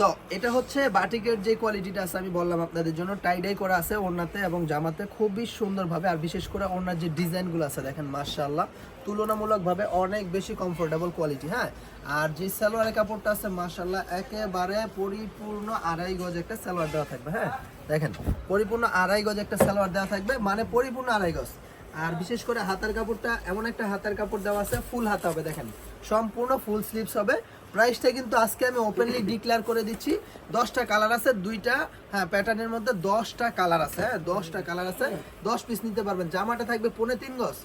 তো এটা হচ্ছে বাটিকের যে কোয়ালিটিটা আছে আমি বললাম আপনাদের জন্য টাইডাই করা আছে ওড়নাতে এবং জামাতে খুবই সুন্দরভাবে, আর বিশেষ করে ওড়নার যে ডিজাইনগুলো আছে দেখেন, মাশাআল্লাহ। তুলনামূলকভাবে অনেক বেশি কমফোর্টেবল কোয়ালিটি হ্যাঁ? আর যে সালোয়ারের কাপড়টা আছে, মাশাআল্লাহ, একেবারে পরিপূর্ণ আড়াই গজ একটা সালোয়ার দেওয়া থাকবে হ্যাঁ? দেখেন, পরিপূর্ণ আড়াই গজ একটা সালোয়ার দেওয়া থাকবে মানে পরিপূর্ণ আড়াই গজ। আর বিশেষ করে হাতার কাপড়টা, এমন একটা হাতার কাপড় দেওয়া আছে, ফুল হাতা হবে, দেখেন। সম্পূর্ণ ফুল স্লিভস হবে প্রাইসটা কিন্তু আজকে আমি ওপেনলি ডিক্লেয়ার করে দিচ্ছি। দশটা কালার আছে, দুইটা হ্যাঁ প্যাটার্নের মধ্যে দশটা কালার আছে হ্যাঁ দশটা কালার আছে। দশ পিস নিতে পারবেন। জামাটা থাকবে পৌনে তিন গজ।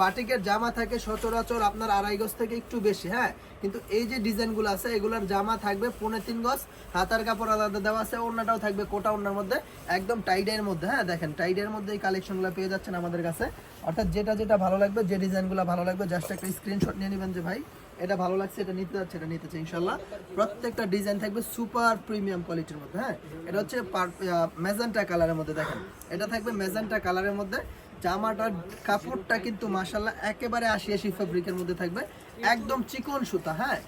বাটিকের জামা থাকে সচরাচর আপনার আড়াই গজ থেকে একটু বেশি হ্যাঁ। কিন্তু এই যে ডিজাইনগুলো আছে, এগুলোর জামা থাকবে পৌনে তিন গজ। হাতার কাপড় আলাদা দেওয়া আছে, ওড়নাটাও থাকবে কোটা ওড়নার মধ্যে। একদম টাইডের মধ্যে হ্যাঁ দেখেন টাইডের মধ্যে এই কালেকশনগুলো পেয়ে যাচ্ছেন আমাদের কাছে। অর্থাৎ যেটা যেটা ভালো লাগবে, যে ডিজাইনগুলো ভালো লাগবে, জাস্ট একটা স্ক্রিনশট নিয়ে নেবেন যে ভাই। এটা ভালো লাগছে, এটা নিতে যাচ্ছে, এটা নিতে চাই ইনশাল্লাহ প্রত্যেকটা ডিজাইন থাকবে সুপার প্রিমিয়াম কোয়ালিটির মধ্যে হ্যাঁ? এটা হচ্ছে মেজেন্টা কালারের মধ্যে, দেখেন। এটা থাকবে মেজেন্টা কালারের মধ্যে। জামাটার কাপড়টা কিন্তু মাসাল্লাহ একেবারে আশি আশি ফেব্রিকের মধ্যে থাকবে। একদম চিকন সুতা হ্যাঁ?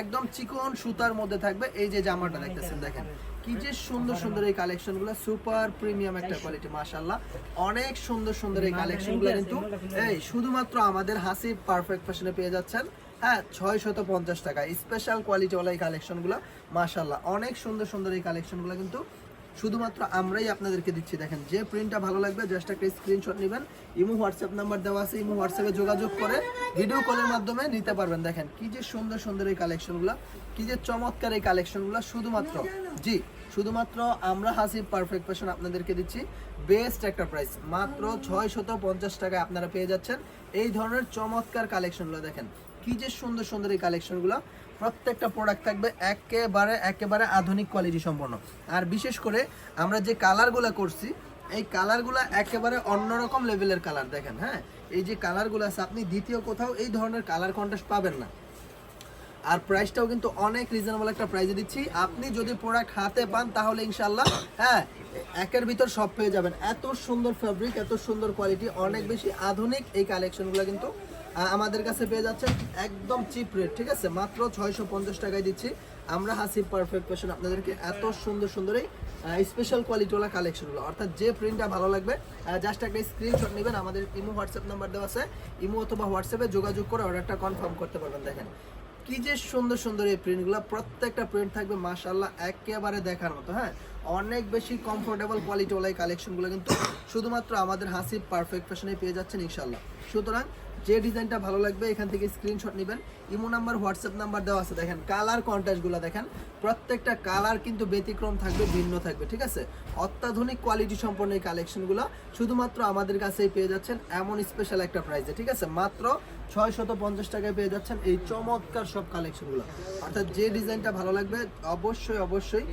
একদম চিকন সুতার মধ্যে থাকবে এই যে জামাটা দেখতেছেন, দেখেন। কি যে সুন্দর সুন্দর এই কালেকশনগুলো, সুপার প্রিমিয়াম একটা কোয়ালিটি, মাশাআল্লাহ। অনেক সুন্দর সুন্দর এই কালেকশনগুলো কিন্তু, এই, শুধুমাত্র আমাদের হাসি পারফেক্ট ফ্যাশনে পেয়ে যাচ্ছেন। হ্যাঁ ছয় শত পঞ্চাশ টাকা। স্পেশাল কোয়ালিটিওয়ালা এই কালেকশনগুলো মাশাআল্লাহ। অনেক সুন্দর সুন্দর এই কালেকশনগুলো কিন্তু শুধুমাত্র আমরাই আপনাদেরকে দিচ্ছি। দেখেন, যে প্রিন্টটা ভালো লাগবে জাস্ট একটা স্ক্রিনশট নেবেন। ইমো হোয়াটসঅ্যাপ নাম্বার দেওয়া আছে, ইমো হোয়াটসঅ্যাপে যোগাযোগ করে ভিডিও কলের মাধ্যমে নিতে পারবেন। দেখেন, কি যে সুন্দর সুন্দর এই কালেকশনগুলো কি যে চমৎকার এই কালেকশনগুলো শুধুমাত্র, জি, শুধুমাত্র আমরা হাসিব পারফেক্ট ফ্যাশন আপনাদেরকে দিচ্ছি। বেস্ট একটা প্রাইস মাত্র ছয় শত পঞ্চাশ টাকায় আপনারা পেয়ে যাচ্ছেন। এই ধরনের চমৎকার কালেকশনগুলো দেখেন কি যে সুন্দর সুন্দর এই কালেকশনগুলো প্রত্যেকটা প্রোডাক্ট থাকবে একেবারে একেবারে আধুনিক কোয়ালিটি সম্পন্ন। আর বিশেষ করে আমরা যে কালারগুলো করছি, এই কালারগুলো একেবারে অন্যরকম লেভেলের কালার দেখেন হ্যাঁ? এই যে কালারগুলো আছে, আপনি দ্বিতীয় কোথাও এই ধরনের কালার কন্ট্রাস্ট পাবেন না। আর প্রাইসটাও কিন্তু অনেক রিজনেবল একটা প্রাইসে দিচ্ছি। আপনি যদি প্রোডাক্ট হাতে পান, তাহলে ইনশাল্লাহ হ্যাঁ একের ভিতর সব পেয়ে যাবেন। এত সুন্দর ফ্যাব্রিক এত সুন্দর কোয়ালিটি অনেক বেশি আধুনিক এই কালেকশনগুলো কিন্তু আমাদের কাছে পেয়ে যাচ্ছেন একদম চিপ রেট ঠিক আছে? মাত্র ছয়শো পঞ্চাশ টাকায় দিচ্ছি। আমরা হাসিব পারফেক্ট ফ্যাশন আপনাদেরকে এত সুন্দর সুন্দর এই স্পেশাল কোয়ালিটিওয়ালা কালেকশনগুলো অর্থাৎ যে প্রিন্টটা ভালো লাগবে জাস্ট একটা স্ক্রিনশট নেবেন, আমাদের ইমো হোয়াটসঅ্যাপ নাম্বার দেওয়া আছে। ইমো অথবা হোয়াটসঅ্যাপে যোগাযোগ করে অর্ডারটা কনফার্ম করতে পারবেন, দেখেন। কি যে সুন্দর সুন্দর এই প্রিন্টগুলো প্রত্যেকটা প্রিন্ট থাকবে মাশাল্লাহ একেবারে দেখার মতো হ্যাঁ? অনেক বেশি কমফোর্টেবল কোয়ালিটি ওলাই কালেকশনগুলো কিন্তু শুধুমাত্র আমাদের হাসি পারফেক্ট ফ্যাশনে পেয়ে যাচ্ছেন ইনশাল্লাহ সুতরাং যে ডিজাইনটা ভালো লাগবে, এখান থেকে স্ক্রিনশট নেবেন। ইমো নাম্বার হোয়াটসঅ্যাপ নাম্বার দেওয়া আছে, দেখেন। কালার কন্ট্রাস্টগুলো দেখেন। প্রত্যেকটা কালার কিন্তু ব্যতিক্রম থাকবে, ভিন্ন থাকবে, ঠিক আছে? অত্যাধুনিক কোয়ালিটি সম্পন্ন এই কালেকশনগুলো শুধুমাত্র আমাদের কাছেই পেয়ে যাচ্ছেন, এমন স্পেশাল একটা প্রাইসে ঠিক আছে? মাত্র ছয় শত পঞ্চাশ টাকায় পেয়ে যাচ্ছেন এই চমৎকার সব কালেকশনগুলো অর্থাৎ যে ডিজাইনটা ভালো লাগবে, অবশ্যই অবশ্যই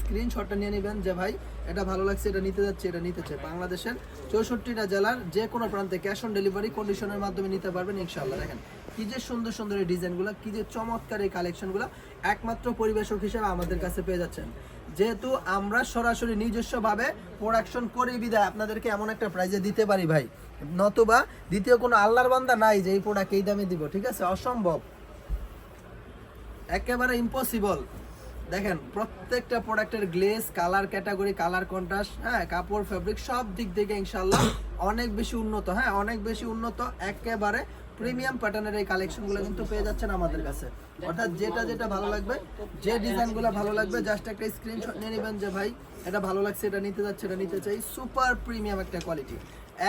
স্ক্রিনশটটা নিয়ে নেবেন যে, ভাই, এটা ভালো লাগছে, এটা নিতে যাচ্ছে, এটা নিতে চাই। বাংলাদেশের চৌষট্টিটা জেলার যে কোনো প্রান্তে ক্যাশ অন ডেলিভারি কন্ডিশনের মাধ্যমে নিতে পারবেন ইনশাল্লাহ দেখেন কি যে সুন্দর সুন্দর এই ডিজাইনগুলো, কি যে চমৎকার এই কালেকশনগুলো একমাত্র পরিবেশক হিসেবে আমাদের কাছে পেয়ে যাচ্ছেন। যেহেতু আমরা সরাসরি নিজস্বভাবে প্রোডাকশন করি বিদায়, আপনাদেরকে এমন একটা প্রাইজে দিতে পারি ভাই। নতুবা দ্বিতীয় কোনো আল্লাহর বান্দা নাই যে এই প্রোডাক্ট এই দামে দিব, ঠিক আছে? অসম্ভব। একেবারে ইম্পসিবল দেখেন, প্রত্যেকটা প্রোডাক্টের glaze colour category colour contrast হ্যাঁ কাপড় ফেব্রিক সব দিক থেকে ইনশাল্লাহ অনেক বেশি উন্নত হ্যাঁ অনেক বেশি উন্নত, একেবারে প্রিমিয়াম প্যাটার্নের এই কালেকশনগুলো কিন্তু পেয়ে যাচ্ছেন আমাদের কাছে। অর্থাৎ যেটা যেটা ভালো লাগবে, যে ডিজাইনগুলো ভালো লাগবে জাস্ট একটা স্ক্রিনশট নিয়ে নেবেন যে, ভাই, এটা ভালো লাগছে, এটা নিতে যাচ্ছে, এটা নিতে চাই। সুপার প্রিমিয়াম একটা কোয়ালিটি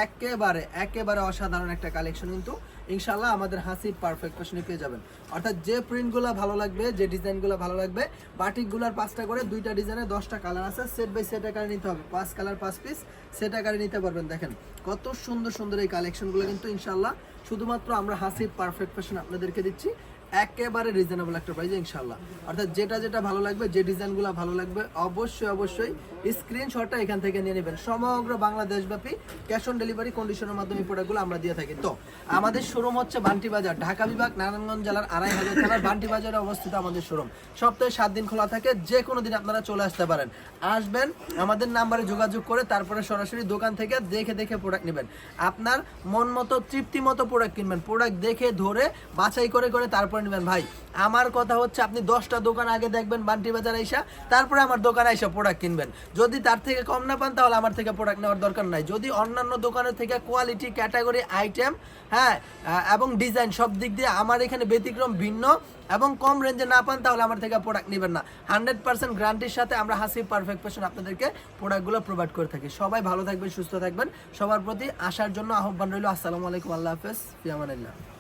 একেবারে একেবারে অসাধারণ একটা কালেকশন কিন্তু ইনশাল্লাহ আমাদের হাসি পারফেক্ট ফ্যাশনে পেয়ে যাবেন। অর্থাৎ যে প্রিন্টগুলো ভালো লাগবে, যে ডিজাইনগুলো ভালো লাগবে, বাটিকগুলোর পাঁচটা করে দুইটা ডিজাইনে দশটা কালার আছে সেট বাই সেট আকারে নিতে হবে। পাঁচ কালার পাঁচ পিস সেট আকারে নিতে পারবেন। দেখেন, কত সুন্দর সুন্দর এই কালেকশনগুলো কিন্তু ইনশাল্লাহ শুধুমাত্র আমরা হাসি পারফেক্ট ফ্যাশন আপনাদেরকে দিচ্ছি। একেবারে রিজনেবল একটা প্রাইস ইনশাল্লাহ অর্থাৎ যেটা যেটা ভালো লাগবে, যে ডিজাইনগুলো ভালো লাগবে, অবশ্যই অবশ্যই স্ক্রিনশটটা এখান থেকে নিয়ে নেবেন। সমগ্র বাংলাদেশব্যাপী ক্যাশ অন ডেলিভারি কন্ডিশনের মাধ্যমে প্রোডাক্টগুলো আমরা দিয়ে থাকি। তো, আমাদের শোরুম হচ্ছে বান্টি বাজার ঢাকা বিভাগ, নারায়ণগঞ্জ জেলার আড়াই হাজার জেলার বান্টি বাজারে অবস্থিত আমাদের শোরুম সপ্তাহে সাত দিন খোলা থাকে যে কোনো দিন আপনারা চলে আসতে পারেন। আসবেন, আমাদের নাম্বারে যোগাযোগ করে তারপরে সরাসরি দোকান থেকে দেখে দেখে প্রোডাক্ট নেবেন। আপনার মন মতো, তৃপ্তি মতো প্রোডাক্ট কিনবেন। প্রোডাক্ট দেখে, ধরে, বাছাই করে করে তারপরে তারপরে নেবেন ভাই। আমার কথা হচ্ছে আপনি দশটা দোকান আগে দেখবেন, বান্টি বাজার আইসা, তারপরে আমার দোকানে আইসা প্রোডাক্ট কিনবেন। যদি তার থেকে কম না পান, তাহলে আমার থেকে প্রোডাক্ট নেওয়ার দরকার নাই। যদি অন্যান্য দোকানের থেকে কোয়ালিটি ক্যাটাগরি আইটেম হ্যাঁ এবং ডিজাইন সব দিক দিয়ে আমার এখানে ব্যতিক্রম ভিন্ন এবং কম রেঞ্জে না পান, তাহলে আমার থেকে প্রোডাক্ট নেবেন না। হান্ড্রেড পার্সেন্ট গ্যারান্টির সাথে আমরা হাসি পারফেক্ট পেশন আপনাদেরকে প্রোডাক্টগুলো প্রোভাইড করে থাকি। সবাই ভালো থাকবেন, সুস্থ থাকবেন। সবার প্রতি আসার জন্য আহ্বান রইল। আসসালামু আলাইকুম, আল্লাহ হাফেজ। ফিয়ামানিল্লাহ।